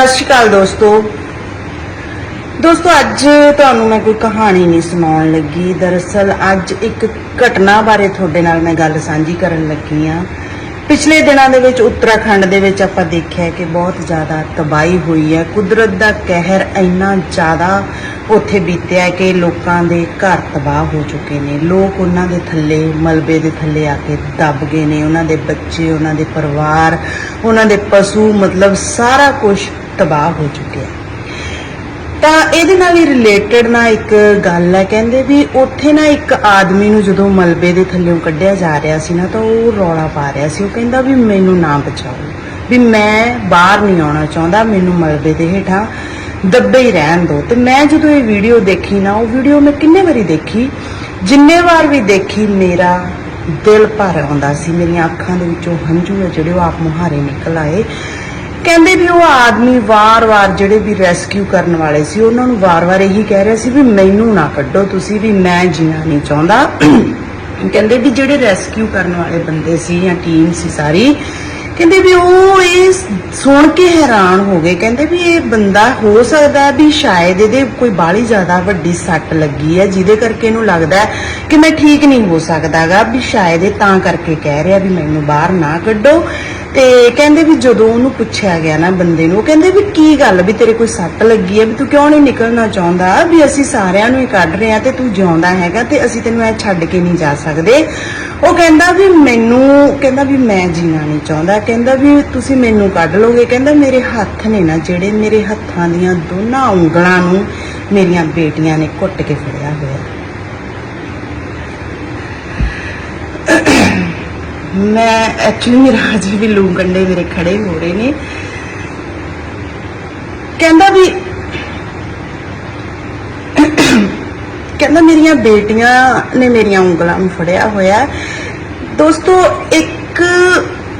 ਸਤਿ ਸ਼੍ਰੀ ਅਕਾਲ ਦੋਸਤੋ। ਦੋਸਤੋ, ਅੱਜ ਤੁਹਾਨੂੰ ਮੈਂ ਕੋਈ ਕਹਾਣੀ ਨਹੀਂ ਸੁਣਾਉਣ ਲੱਗੀ। ਦਰਅਸਲ, ਅੱਜ ਇੱਕ ਘਟਨਾ ਬਾਰੇ ਤੁਹਾਡੇ ਨਾਲ ਮੈਂ ਗੱਲ ਸਾਂਝੀ ਕਰਨ ਲੱਗੀ ਆ ਪਿਛਲੇ ਦਿਨਾਂ ਦੇ ਵਿੱਚ ਉੱਤਰਾਖੰਡ ਦੇ ਵਿੱਚ ਆਪਾਂ ਦੇਖਿਆ ਕਿ ਬਹੁਤ ਜ਼ਿਆਦਾ ਤਬਾਹੀ ਹੋਈ ਹੈ। ਕੁਦਰਤ ਦਾ ਕਹਿਰ ਇੰਨਾ ਜ਼ਿਆਦਾ ਉੱਥੇ ਬੀਤਿਆ ਕਿ ਲੋਕਾਂ ਦੇ ਘਰ ਤਬਾਹ ਹੋ ਚੁੱਕੇ ਨੇ। ਲੋਕ ਉਹਨਾਂ ਦੇ ਥੱਲੇ, ਮਲਬੇ ਦੇ ਥੱਲੇ ਆ ਕੇ ਦਬ ਗਏ ਨੇ। ਉਹਨਾਂ ਦੇ ਬੱਚੇ, ਉਹਨਾਂ ਦੇ ਪਰਿਵਾਰ, ਉਹਨਾਂ ਦੇ ਪਸ਼ੂ, ਮਤਲਬ ਸਾਰਾ ਕੁਝ ਤਬਾਹ ਹੋ ਚੁੱਕਿਆ ਤਾਂ ਇਹਦੇ ਨਾਲ ਹੀ ਰਿਲੇਟਡ ਨਾ ਇੱਕ ਗੱਲ ਹੈ, ਕਹਿੰਦੇ ਵੀ ਉੱਥੇ ਨਾ ਇੱਕ ਆਦਮੀ ਨੂੰ ਜਦੋਂ ਮਲਬੇ ਦੇ ਥੱਲੇੋਂ ਕੱਢਿਆ ਜਾ ਰਿਹਾ ਸੀ ਨਾ, ਤਾਂ ਉਹ ਰੌਲਾ ਪਾ ਰਿਹਾ ਸੀ। ਉਹ ਕਹਿੰਦਾ ਵੀ ਮੈਨੂੰ ਨਾ ਬਚਾਓ, ਵੀ ਮੈਂ ਬਾਹਰ ਨਹੀਂ ਆਉਣਾ ਚਾਹੁੰਦਾ, ਮੈਨੂੰ ਮਲਬੇ ਦੇ ਹੇਠਾਂ ਦੱਬੇ ਹੀ ਰਹਿਣ ਦਿਓ। ਤੇ ਮੈਂ ਜਦੋਂ ਇਹ ਵੀਡੀਓ ਦੇਖੀ ਨਾ, ਉਹ ਵੀਡੀਓ ਮੈਂ ਕਿੰਨੇ ਵਾਰੀ ਦੇਖੀ, ਜਿੰਨੇ ਵਾਰ ਵੀ ਦੇਖੀ, ਮੇਰਾ ਦਿਲ ਭਰ ਆਉਂਦਾ ਸੀ, ਮੇਰੀਆਂ ਅੱਖਾਂ ਦੇ ਵਿੱਚੋਂ ਹੰਝੂ ਹੈ ਜਿਹੜੇ ਉਹ ਆਪ ਮੁਹਾਰੇ ਨਿਕਲ ਆਏ। ਕਹਿੰਦੇ ਵੀ ਉਹ ਆਦਮੀ ਵਾਰ-ਵਾਰ ਜਿਹੜੇ ਵੀ ਰੈਸਕਿਊ ਕਰਨ ਵਾਲੇ ਸੀ, ਉਹਨਾਂ ਨੂੰ ਵਾਰ-ਵਾਰ ਇਹੀ ਕਹਿ ਰਿਹਾ ਸੀ ਵੀ ਮੈਨੂੰ ਨਾ ਕੱਢੋ ਤੁਸੀਂ ਵੀ ਮੈਂ ਜੀਣਾ ਨਹੀਂ ਚਾਹੁੰਦਾ। ਕਹਿੰਦੇ ਵੀ ਜਿਹੜੇ ਰੈਸਕਿਊ ਕਰਨ ਵਾਲੇ ਬੰਦੇ ਸੀ ਜਾਂ ਟੀਮ ਸੀ ਸਾਰੀ, ਕਹਿੰਦੇ ਵੀ ਉਹ ਇਹ ਸੁਣ ਕੇ ਹੈਰਾਨ ਹੋ ਗਏ। ਕਹਿੰਦੇ ਵੀ ਇਹ ਬੰਦਾ ਹੋ ਸਕਦਾ ਵੀ ਸ਼ਾਇਦ ਇਹਦੇ ਕੋਈ ਬਾਹਲੀ ਜ਼ਿਆਦਾ ਵੱਡੀ ਸੱਟ ਲੱਗੀ ਹੈ, ਜਿਹਦੇ ਕਰਕੇ ਇਹਨੂੰ ਲੱਗਦਾ ਕਿ ਮੈਂ ਠੀਕ ਨਹੀਂ ਹੋ ਸਕਦਾਗਾ, ਵੀ ਸ਼ਾਇਦ ਇਹ ਤਾਂ ਕਰਕੇ ਕਹਿ ਰਿਹਾ ਵੀ ਮੈਨੂੰ ਬਾਹਰ ਨਾ ਕੱਢੋ। ਤੇ ਕਹਿੰਦੇ ਵੀ ਜਦੋਂ ਉਹਨੂੰ ਪੁੱਛਿਆ ਗਿਆ ਨਾ ਬੰਦੇ ਨੂੰ, ਉਹ ਕਹਿੰਦੇ ਵੀ ਕੀ ਗੱਲ ਵੀ ਤੇਰੇ ਕੋਈ ਸੱਟ ਲੱਗੀ ਹੈ ਵੀ ਤੂੰ ਕਿਉਂ ਨਹੀਂ ਨਿਕਲਣਾ ਚਾਹੁੰਦਾ? ਵੀ ਅਸੀਂ ਸਾਰਿਆਂ ਨੂੰ ਹੀ ਕੱਢ ਰਹੇ ਆ ਤੇ ਤੂੰ ਜਿਉਂਦਾ ਹੈਗਾ ਤੇ ਅਸੀਂ ਤੈਨੂੰ ਐ ਛੱਡ ਕੇ ਨਹੀਂ ਜਾ ਸਕਦੇ। ਉਹ ਕਹਿੰਦਾ ਵੀ ਮੈਨੂੰ, ਕਹਿੰਦਾ ਵੀ ਮੈਂ ਜੀਣਾ ਨਹੀਂ ਚਾਹੁੰਦਾ। ਕਹਿੰਦਾ ਵੀ ਤੁਸੀਂ ਮੈਨੂੰ ਕੱਢ ਲੋਗੇ ਕਹਿੰਦਾ ਮੇਰੇ ਹੱਥ ਨੇ ਨਾ, ਜਿਹੜੇ ਮੇਰੇ ਹੱਥਾਂ ਦੀਆਂ ਦੋਨਾਂ ਉਂਗਲਾਂ ਨੂੰ ਮੇਰੀਆਂ ਬੇਟੀਆਂ ਨੇ ਕੁੱਟ ਕੇ ਫੜਿਆ ਹੋਇਆ। ਮੈਂ ਐਕਚੁਅਲੀ ਮੇਰਾ ਅਜੇ ਵੀ ਲੂ ਕੰਡੇ ਮੇਰੇ ਖੜੇ ਹੋ ਰਹੇ ਨੇ। ਕਹਿੰਦਾ ਵੀ, ਕਹਿੰਦਾ ਮੇਰੀਆਂ ਬੇਟੀਆਂ ਨੇ ਮੇਰੀਆਂ ਉਂਗਲਾਂ ਨੂੰ ਫੜਿਆ ਹੋਇਆ ਦੋਸਤੋ, ਇੱਕ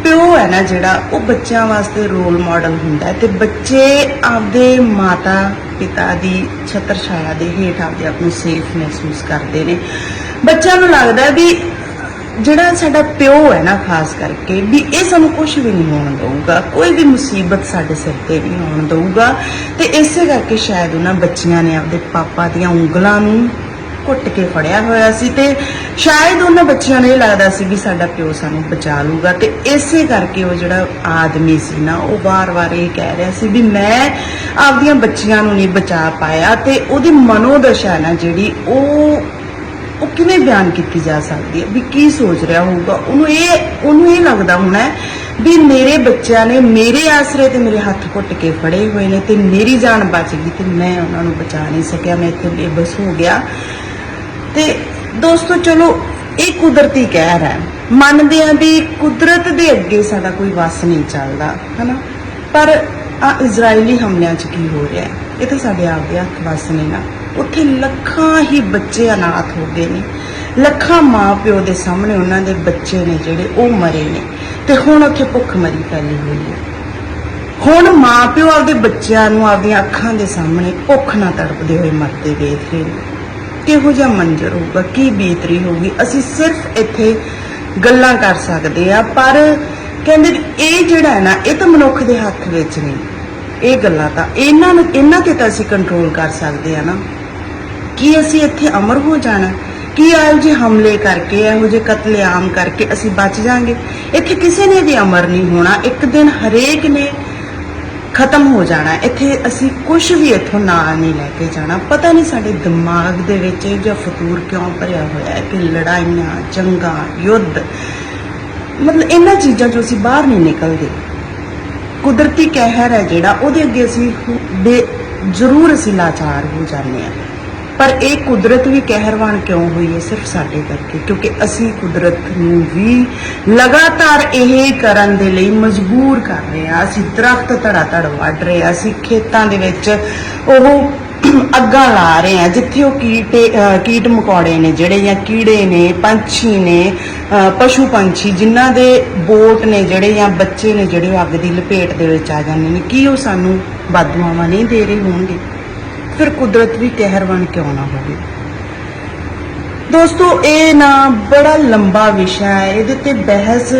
ਪਿਓ ਹੈ ਨਾ ਜਿਹੜਾ, ਉਹ ਬੱਚਿਆਂ ਵਾਸਤੇ ਰੋਲ ਮਾਡਲ ਹੁੰਦਾ ਹੈ ਤੇ ਬੱਚੇ ਆਪਦੇ ਮਾਤਾ ਪਿਤਾ ਦੀ ਛਤਰ ਛਾਇਆ ਦੇ ਹੇਠ ਆਪਦੇ ਆਪ ਨੂੰ ਸੇਫ ਮਹਿਸੂਸ ਕਰਦੇ ਨੇ। ਬੱਚਿਆਂ ਨੂੰ ਲੱਗਦਾ ਵੀ ਜਿਹੜਾ ਸਾਡਾ ਪਿਓ ਹੈ ਨਾ, ਖਾਸ ਕਰਕੇ, ਵੀ ਇਹ ਸਾਨੂੰ ਕੁਝ ਵੀ ਨਹੀਂ ਹੋਣ ਦਊਗਾ, ਕੋਈ ਵੀ ਮੁਸੀਬਤ ਸਾਡੇ ਸਿਰ ਤੇ ਨਹੀਂ ਆਉਣ ਦਊਗਾ, ਤੇ ਇਸੇ ਕਰਕੇ ਸ਼ਾਇਦ ਉਹਨਾਂ ਬੱਚਿਆਂ ਨੇ ਆਪਦੇ ਪਾਪਾ ਦੀਆਂ ਉਂਗਲਾਂ ਨੂੰ ਘੁੱਟ ਕੇ ਫੜਿਆ ਹੋਇਆ ਸੀ, ਤੇ ਸ਼ਾਇਦ ਉਹਨਾਂ ਬੱਚਿਆਂ ਨੂੰ ਇਹ ਲੱਗਦਾ ਸੀ ਵੀ ਸਾਡਾ ਪਿਓ ਸਾਨੂੰ ਬਚਾ ਲੂਗਾ ਤੇ ਇਸੇ ਕਰਕੇ ਉਹ ਜਿਹੜਾ ਆਦਮੀ ਸੀ ਨਾ, ਉਹ ਵਾਰ-ਵਾਰ ਇਹ ਕਹਿ ਰਿਹਾ ਸੀ ਵੀ ਮੈਂ ਆਪਦੀਆਂ ਬੱਚੀਆਂ ਨੂੰ ਨਹੀਂ ਬਚਾ ਪਾਇਆ, ਤੇ ਉਹਦੀ ਮਨੋਦਸ਼ਾ ਨਾ ਜਿਹੜੀ ਉਹ ਉਹ ਕਿਵੇਂ ਬਿਆਨ ਕੀਤੀ ਜਾ ਸਕਦੀ ਹੈ? ਵੀ ਕੀ ਸੋਚ ਰਿਹਾ ਹੋਊਗਾ? ਉਹਨੂੰ ਇਹ ਉਹਨੂੰ ਇਹ ਲੱਗਦਾ ਹੋਣਾ ਵੀ ਮੇਰੇ ਬੱਚਿਆਂ ਨੇ ਮੇਰੇ ਆਸਰੇ ਤੇ ਮੇਰੇ ਹੱਥ ਘੁੱਟ ਕੇ ਫੜੇ ਹੋਏ ਨੇ ਤੇ ਮੇਰੀ ਜਾਨ ਬਚ ਗਈ ਤੇ ਮੈਂ ਉਹਨਾਂ ਨੂੰ ਬਚਾ ਨਹੀਂ ਸਕਿਆ, ਮੈਂ ਇੱਥੇ ਬੇਬਸ ਹੋ ਗਿਆ। ਤੇ ਦੋਸਤੋ, ਚਲੋ, ਇਹ ਕੁਦਰਤੀ ਕਹਿਰ ਹੈ। ਮੰਨਦੇ ਆ ਵੀ ਕੁਦਰਤ ਦੇ ਅੱਗੇ ਸਾਡਾ ਕੋਈ ਵਸ ਨਹੀਂ ਚੱਲਦਾ, ਹਨਾ? ਪਰ ਆ ਇਜ਼ਰਾਈਲੀ ਹਮਲਿਆਂ 'ਚ ਕੀ ਹੋ ਰਿਹਾ ਇਹ ਤਾਂ ਸਾਡੇ ਆਪਦੇ ਹੱਥ ਵਸ ਨਹੀਂ ਨਾ। ਉੱਥੇ ਲੱਖਾਂ ਹੀ ਬੱਚੇ ਅਨਾਥ ਹੋ ਗਏ ਨੇ। ਲੱਖਾਂ ਮਾਂ ਪਿਓ ਦੇ ਸਾਹਮਣੇ ਉਹਨਾਂ ਦੇ ਬੱਚੇ ਨੇ ਜਿਹੜੇ, ਉਹ ਮਰੇ ਨੇ। ਤੇ ਹੁਣ ਉੱਥੇ ਭੁੱਖ ਮਰੀ ਫੈਲੀ ਹੋਈ ਹੈ। ਹੁਣ ਮਾਂ ਪਿਓ ਆਪਦੇ ਬੱਚਿਆਂ ਨੂੰ ਆਪਦੀਆਂ ਅੱਖਾਂ ਦੇ ਸਾਹਮਣੇ ਭੁੱਖ ਨਾਲ ਤੜਪਦੇ ਹੋਏ ਮਰਦੇ ਵੇਖ ਰਹੇ ਨੇ। ਕਿਹੋ ਜਿਹਾ ਮੰਜ਼ਰ ਹੋਊਗਾ, ਕੀ ਬੀਤਰੀ ਹੋਊਗੀ? ਅਸੀਂ ਸਿਰਫ ਇੱਥੇ ਗੱਲਾਂ ਕਰ ਸਕਦੇ ਆ ਪਰ ਕਹਿੰਦੇ ਇਹ ਜਿਹੜਾ ਹੈ ਨਾ, ਇਹ ਤਾਂ ਮਨੁੱਖ ਦੇ ਹੱਥ ਵਿੱਚ ਨਹੀਂ। ਇਹ ਗੱਲਾਂ ਤਾਂ ਇਹਨਾਂ ਨੂੰ, ਇਹਨਾਂ ਤੇ ਤਾਂ ਅਸੀਂ ਕੰਟਰੋਲ ਕਰ ਸਕਦੇ ਆ ਨਾ। ਕੀ ਅਸੀਂ ਇੱਥੇ ਅਮਰ ਹੋ ਜਾਣਾ? ਕੀ ਇਹੋ ਜਿਹੇ ਹਮਲੇ ਕਰਕੇ, ਇਹੋ ਜਿਹੇ ਕਤਲੇਆਮ ਕਰਕੇ ਅਸੀਂ ਬਚ ਜਾਾਂਗੇ? ਇੱਥੇ ਕਿਸੇ ਨੇ ਵੀ ਅਮਰ ਨਹੀਂ ਹੋਣਾ। ਇੱਕ ਦਿਨ ਹਰੇਕ ਨੇ ਖਤਮ ਹੋ ਜਾਣਾ। ਇੱਥੇ ਅਸੀਂ ਕੁਝ ਵੀ ਇੱਥੋਂ ਨਾਲ ਨਹੀਂ ਲੈ ਕੇ ਜਾਣਾ। ਪਤਾ ਨਹੀਂ ਸਾਡੇ ਦਿਮਾਗ ਦੇ ਵਿੱਚ ਇਹ ਜਿਹਾ ਫਤੂਰ ਕਿਉਂ ਭਰਿਆ ਹੋਇਆ ਹੈ ਕਿ ਲੜਾਈਆਂ, ਜੰਗਾਂ, ਯੁੱਧ, ਮਤਲਬ ਇਹਨਾਂ ਚੀਜ਼ਾਂ ਚੋਂ ਅਸੀਂ ਬਾਹਰ ਨਹੀਂ ਨਿਕਲਦੇ। ਕੁਦਰਤੀ ਕਹਿਰ ਹੈ ਜਿਹੜਾ, ਉਹਦੇ ਅੱਗੇ ਅਸੀਂ ਬੇ, ਜ਼ਰੂਰ ਅਸੀਂ ਲਾਚਾਰ ਹੋ ਜਾਂਦੇ ਆ ਪਰ ਇਹ ਕੁਦਰਤ ਵੀ ਕਹਿਰਵਾਨ ਕਿਉਂ ਹੋਈ ਹੈ? ਸਿਰਫ ਸਾਡੇ ਕਰਕੇ, ਕਿਉਂਕਿ ਅਸੀਂ ਕੁਦਰਤ ਨੂੰ ਵੀ ਲਗਾਤਾਰ ਇਹ ਕਰਨ ਦੇ ਲਈ ਮਜਬੂਰ ਕਰ ਰਹੇ ਹਾਂ। ਅਸੀਂ ਦਰਖਤ ਧੜਾ ਧੜ ਵੱਢ ਰਹੇ ਹਾਂ, ਅਸੀਂ ਖੇਤਾਂ ਦੇ ਵਿੱਚ ਉਹ ਅੱਗਾਂ ਲਾ ਰਹੇ ਆ ਜਿੱਥੇ ਉਹ ਕੀਟੇ ਕੀਟ ਮਕੌੜੇ ਨੇ, ਜਿਹੜੇ ਜਾਂ ਕੀੜੇ ਨੇ, ਪੰਛੀ ਨੇ ਪਸ਼ੂ ਪੰਛੀ, ਜਿਨ੍ਹਾਂ ਦੇ ਬੋਟ ਨੇ, ਜਿਹੜੇ ਜਾਂ ਬੱਚੇ ਨੇ, ਜਿਹੜੇ ਉਹ ਅੱਗ ਦੀ ਲਪੇਟ ਦੇ ਵਿੱਚ ਆ ਜਾਂਦੇ ਨੇ। ਕੀ ਉਹ ਸਾਨੂੰ ਬਦਦੁਆਵਾਂ ਨਹੀਂ ਦੇ ਰਹੇ ਹੋਣਗੇ? ਫਿਰ ਕੁਦਰਤ ਵੀ ਕਹਿਰਵਾਨ ਕਿਉਂ ਨਾ ਹੋਵੇ। ਦੋਸਤੋ, ਇਹ ਨਾ ਬੜਾ ਲੰਬਾ ਵਿਸ਼ਾ ਹੈ। ਇਹਦੇ ਤੇ ਬਹਿਸ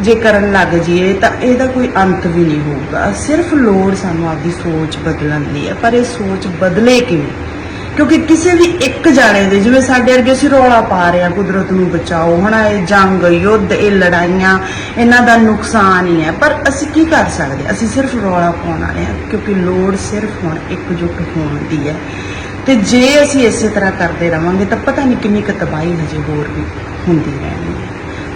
ਜੇ ਕਰਨ ਲੱਗ ਜਾਈਏ, ਤਾਂ ਇਹਦਾ ਕੋਈ ਅੰਤ ਵੀ ਨਹੀਂ ਹੋਊਗਾ। ਸਿਰਫ ਲੋੜ ਸਾਨੂੰ ਆਪਦੀ ਸੋਚ ਬਦਲਣ ਦੀ ਹੈ। ਪਰ ਇਹ ਸੋਚ ਬਦਲੇ ਕਿਵੇਂ? ਕਿਉਂਕਿ ਕਿਸੇ ਵੀ ਇੱਕ ਜਾਣੇ ਦੇ, ਜਿਵੇਂ ਸਾਡੇ ਵਰਗੇ ਅਸੀਂ ਰੌਲਾ ਪਾ ਰਹੇ ਆ ਕੁਦਰਤ ਨੂੰ ਬਚਾਓ, ਹਨਾ, ਇਹ ਜੰਗ, ਯੁੱਧ, ਇਹ ਲੜਾਈਆਂ, ਇਹਨਾਂ ਦਾ ਨੁਕਸਾਨ ਹੀ ਹੈ। ਪਰ ਅਸੀਂ ਕੀ ਕਰ ਸਕਦੇ? ਅਸੀਂ ਸਿਰਫ ਰੌਲਾ ਪਾਉਣ ਵਾਲੇ ਆ ਕਿਉਂਕਿ ਲੋੜ ਸਿਰਫ ਹੁਣ ਇਕਜੁੱਟ ਹੋਣ ਦੀ ਹੈ। ਤੇ ਜੇ ਅਸੀਂ ਇਸੇ ਤਰ੍ਹਾਂ ਕਰਦੇ ਰਵਾਂਗੇ, ਤਾਂ ਪਤਾ ਨਹੀਂ ਕਿੰਨੀ ਕੁ ਤਬਾਹੀ ਹਜੇ ਹੋਰ ਵੀ ਹੁੰਦੀ ਰਹਿਣੀ ਹੈ।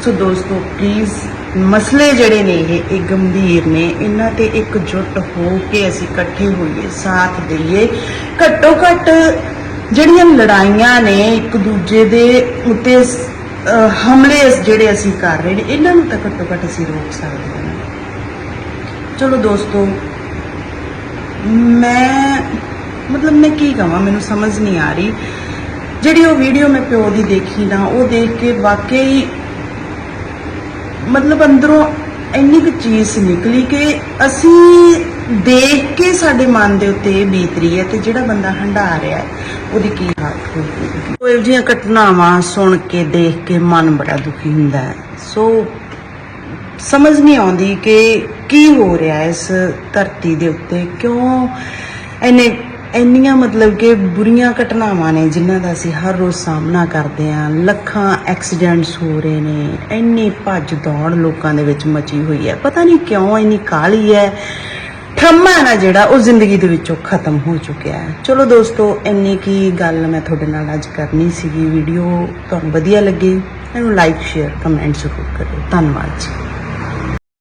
ਸੋ ਦੋਸਤੋ ਪਲੀਜ਼ ਮਸਲੇ ਜਿਹੜੇ ਨੇ ਇਹ ਇਹ ਗੰਭੀਰ ਨੇ। ਇਹਨਾਂ ਤੇ ਇਕਜੁੱਟ ਹੋ ਕੇ ਅਸੀਂ ਇਕੱਠੇ ਹੋਈਏ, ਸਾਥ ਦਈਏ। ਘੱਟੋ ਘੱਟ ਜਿਹੜੀਆਂ ਲੜਾਈਆਂ ਨੇ ਇੱਕ ਦੂਜੇ ਦੇ ਉੱਤੇ ਹਮਲੇ ਜਿਹੜੇ ਅਸੀਂ ਕਰ ਰਹੇ ਨੇ, ਇਹਨਾਂ ਨੂੰ ਤਾਂ ਘੱਟੋ ਘੱਟ ਅਸੀਂ ਰੋਕ ਸਕਦੇ ਹਾਂ। ਚਲੋ ਦੋਸਤੋ, ਮੈਂ, ਮਤਲਬ ਮੈਂ ਕੀ ਕਹਾਂ ਮੈਨੂੰ ਸਮਝ ਨਹੀਂ ਆ ਰਹੀ। ਜਿਹੜੀ ਉਹ ਵੀਡੀਓ ਮੈਂ ਪਿਓ ਦੀ ਦੇਖੀ ਨਾ, ਉਹ ਦੇਖ ਕੇ ਵਾਕਈ ਮਤਲਬ ਅੰਦਰੋਂ ਇੰਨੀ ਕੁ ਚੀਜ਼ ਨਿਕਲੀ ਕਿ ਅਸੀਂ ਦੇਖ ਕੇ ਸਾਡੇ ਮਨ ਦੇ ਉੱਤੇ ਇਹ ਬੀਤ ਰਹੀ ਹੈ ਤੇ ਜਿਹੜਾ ਬੰਦਾ ਹੰਡਾ ਰਿਹਾ ਉਹਦੀ ਕੀ ਹਾਲਤ ਹੋਊਗੀ ਉਹ ਇਹੋ ਜਿਹੀਆਂ ਘਟਨਾਵਾਂ ਸੁਣ ਕੇ, ਦੇਖ ਕੇ ਮਨ ਬੜਾ ਦੁਖੀ ਹੁੰਦਾ ਹੈ। ਸੋ ਸਮਝ ਨਹੀਂ ਆਉਂਦੀ ਕਿ ਕੀ ਹੋ ਰਿਹਾ ਇਸ ਧਰਤੀ ਦੇ ਉੱਤੇ। ਕਿਉਂ ਇੰਨੇ ਇੰਨੀਆਂ ਮਤਲਬ ਕਿ ਬੁਰੀਆਂ ਘਟਨਾਵਾਂ ਨੇ ਜਿਨ੍ਹਾਂ ਦਾ ਅਸੀਂ ਹਰ ਰੋਜ਼ ਸਾਹਮਣਾ ਕਰਦੇ ਹਾਂ। ਲੱਖਾਂ ਐਕਸੀਡੈਂਟਸ ਹੋ ਰਹੇ ਨੇ। ਇੰਨੀ ਭੱਜ ਦੌੜ ਲੋਕਾਂ ਦੇ ਵਿੱਚ ਮਚੀ ਹੋਈ ਹੈ। ਪਤਾ ਨਹੀਂ ਕਿਉਂ ਇੰਨੀ ਕਾਹਲੀ ਹੈ। ਠੰਮਾ ਨਾ ਜਿਹੜਾ, ਉਹ ਜ਼ਿੰਦਗੀ ਦੇ ਵਿੱਚੋਂ ਖਤਮ ਹੋ ਚੁੱਕਿਆ ਹੈ। ਚਲੋ ਦੋਸਤੋ, ਇੰਨੀ ਕੀ ਗੱਲ ਮੈਂ ਤੁਹਾਡੇ ਨਾਲ ਅੱਜ ਕਰਨੀ ਸੀਗੀ ਵੀਡੀਓ। ਤੁਹਾਨੂੰ ਵਧੀਆ ਲੱਗੇ? ਇਹਨੂੰ ਲਾਈਕ ਸ਼ੇਅਰ ਕਮੈਂਟ ਜ਼ਰੂਰ ਕਰਿਓ। ਧੰਨਵਾਦ ਜੀ।